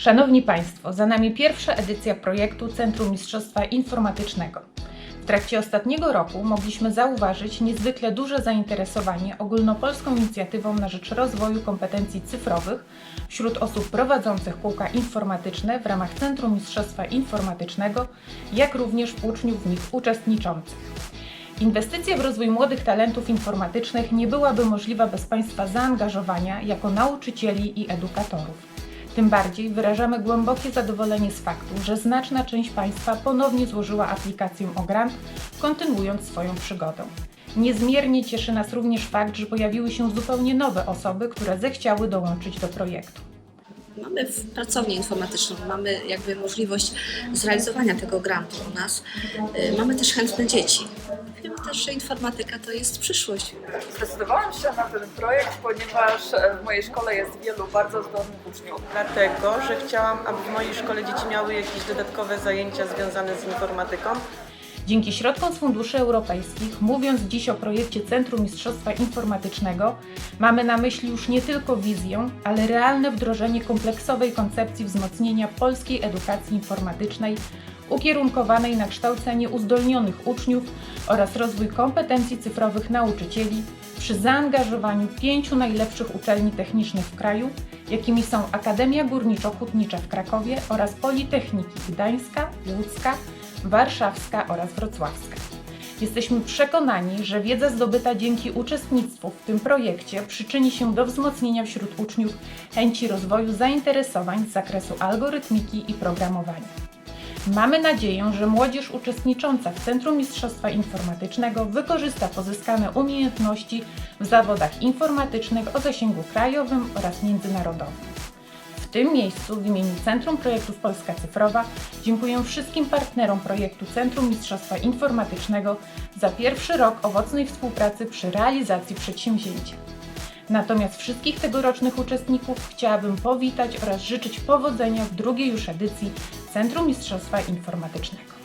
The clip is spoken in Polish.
Szanowni Państwo, za nami pierwsza edycja projektu Centrum Mistrzostwa Informatycznego. W trakcie ostatniego roku mogliśmy zauważyć niezwykle duże zainteresowanie ogólnopolską inicjatywą na rzecz rozwoju kompetencji cyfrowych wśród osób prowadzących kółka informatyczne w ramach Centrum Mistrzostwa Informatycznego, jak również uczniów w nich uczestniczących. Inwestycja w rozwój młodych talentów informatycznych nie byłaby możliwa bez Państwa zaangażowania jako nauczycieli i edukatorów. Tym bardziej wyrażamy głębokie zadowolenie z faktu, że znaczna część Państwa ponownie złożyła aplikację o grant, kontynuując swoją przygodę. Niezmiernie cieszy nas również fakt, że pojawiły się zupełnie nowe osoby, które zechciały dołączyć do projektu. Mamy pracownię informatyczną, mamy jakby możliwość zrealizowania tego grantu u nas. Y, Mamy też chętne dzieci. Też, że informatyka to jest przyszłość. Zdecydowałam się na ten projekt, ponieważ e, w mojej szkole jest wielu bardzo zdolnych uczniów. Dlatego, że chciałam, aby w mojej szkole dzieci miały jakieś dodatkowe zajęcia związane z informatyką. Dzięki środkom z funduszy europejskich, mówiąc dziś o projekcie Centrum Mistrzostwa Informatycznego, mamy na myśli już nie tylko wizję, ale realne wdrożenie kompleksowej koncepcji wzmocnienia polskiej edukacji informatycznej ukierunkowanej na kształcenie uzdolnionych uczniów oraz rozwój kompetencji cyfrowych nauczycieli przy zaangażowaniu pięciu najlepszych uczelni technicznych w kraju, jakimi są Akademia Górniczo-Hutnicza w Krakowie oraz Politechniki Gdańska, Łódzka, Warszawska oraz Wrocławska. Jesteśmy przekonani, że wiedza zdobyta dzięki uczestnictwu w tym projekcie przyczyni się do wzmocnienia wśród uczniów chęci rozwoju zainteresowań z zakresu algorytmiki i programowania. Mamy nadzieję, że młodzież uczestnicząca w Centrum Mistrzostwa Informatycznego wykorzysta pozyskane umiejętności w zawodach informatycznych o zasięgu krajowym oraz międzynarodowym. W tym miejscu w imieniu Centrum Projektów Polska Cyfrowa dziękuję wszystkim partnerom projektu Centrum Mistrzostwa Informatycznego za pierwszy rok owocnej współpracy przy realizacji przedsięwzięcia. Natomiast wszystkich tegorocznych uczestników chciałabym powitać oraz życzyć powodzenia w drugiej już edycji Centrum Mistrzostwa Informatycznego.